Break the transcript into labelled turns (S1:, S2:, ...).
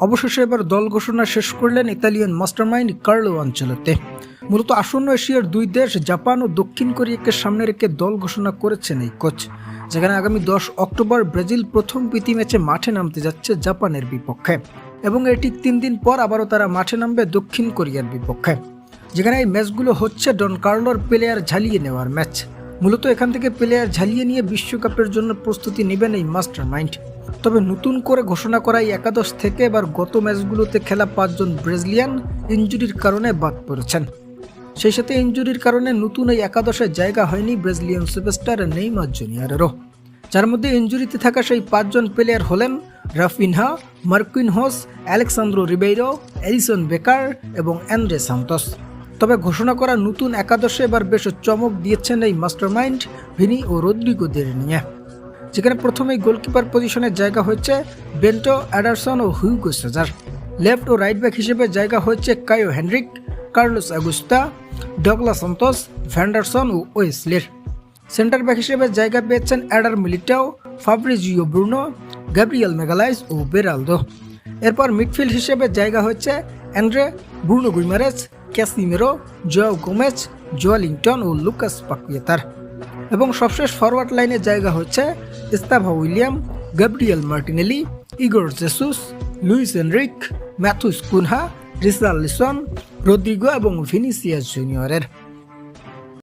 S1: অবশেষে এবার দল ঘোষণা শেষ করলেন ইতালিয়ান মাস্টারমাইন্ড কার্লো অঞ্চলতে মূলত আসন্ন এশিয়ার দুই দেশ, জাপান ও দক্ষিণ কোরিয়াকে সামনে রেখে দল ঘোষণা করেছেন এই কোচ, যেখানে আগামী দশ অক্টোবর ব্রাজিল প্রথম প্রীতি ম্যাচে মাঠে নামতে যাচ্ছে জাপানের বিপক্ষে, এবং এটি তিন দিন পর আবারও তারা মাঠে নামবে দক্ষিণ কোরিয়ার বিপক্ষে, যেখানে এই ম্যাচগুলো হচ্ছে ডন কার্লোর প্লেয়ার ঝালিয়ে নেওয়ার ম্যাচ। মূলত এখান থেকে প্লেয়ার ঝালিয়ে নিয়ে বিশ্বকাপের জন্য প্রস্তুতি নেবেন এই মাস্টার মাইন্ড তবে নতুন করে ঘোষণা করা এই একাদশ থেকে এবার গত ম্যাচগুলোতে খেলা পাঁচজন ব্রাজিলিয়ান ইঞ্জুরির কারণে বাদ পড়েছেন। সেই সাথে ইঞ্জুরির কারণে নতুন এই একাদশে জায়গা হয়নি ব্রাজিলিয়ান সুপারস্টার নেইমার জুনিয়রেরও। যার মধ্যে ইঞ্জুরিতে থাকা সেই পাঁচজন প্লেয়ার হলেন Raphinha Marquinhos Alexandro Ribeiro Alisson Becker এবং অ্যান্ড্রে সান্তোস। তবে ঘোষণা করা নতুন একাদশে এবার বেশ চমক দিয়েছেন এই মাস্টারমাইন্ড ভিনি ও রদ্রিগোদের নিয়ে। যেখানে প্রথমেই গোলকিপার পজিশনের জায়গা হচ্ছে বেন্টো অ্যাডারসন ও হুইগো সেজার। লেফট ও রাইট ব্যাক হিসেবে জায়গা হচ্ছে Caio Henrique, Carlos Augusto Douglas Santos, Vanderson ও ওয়েসলির। সেন্টার ব্যাক হিসেবে জায়গা পেয়েছেন Eder Militao, Fabricio Bruno, Gabriel Magalhaes ও বেরালদো। এরপর মিডফিল্ড হিসেবে জায়গা হচ্ছে Andre Bruno Guimaraes, Casemiro, Joao Gomes, Joelinton ও লুকাস পাকুয়েতার। এবং সবশেষ ফরওয়ার্ড লাইনের জায়গা হচ্ছে Estevao Willian Gabriel Martinelli, Igor Jesus, Luis Henrique, Matheus Cunha Richarlison listen, Rodrigo এবং ভিনিসিয়াস জুনিয়রের।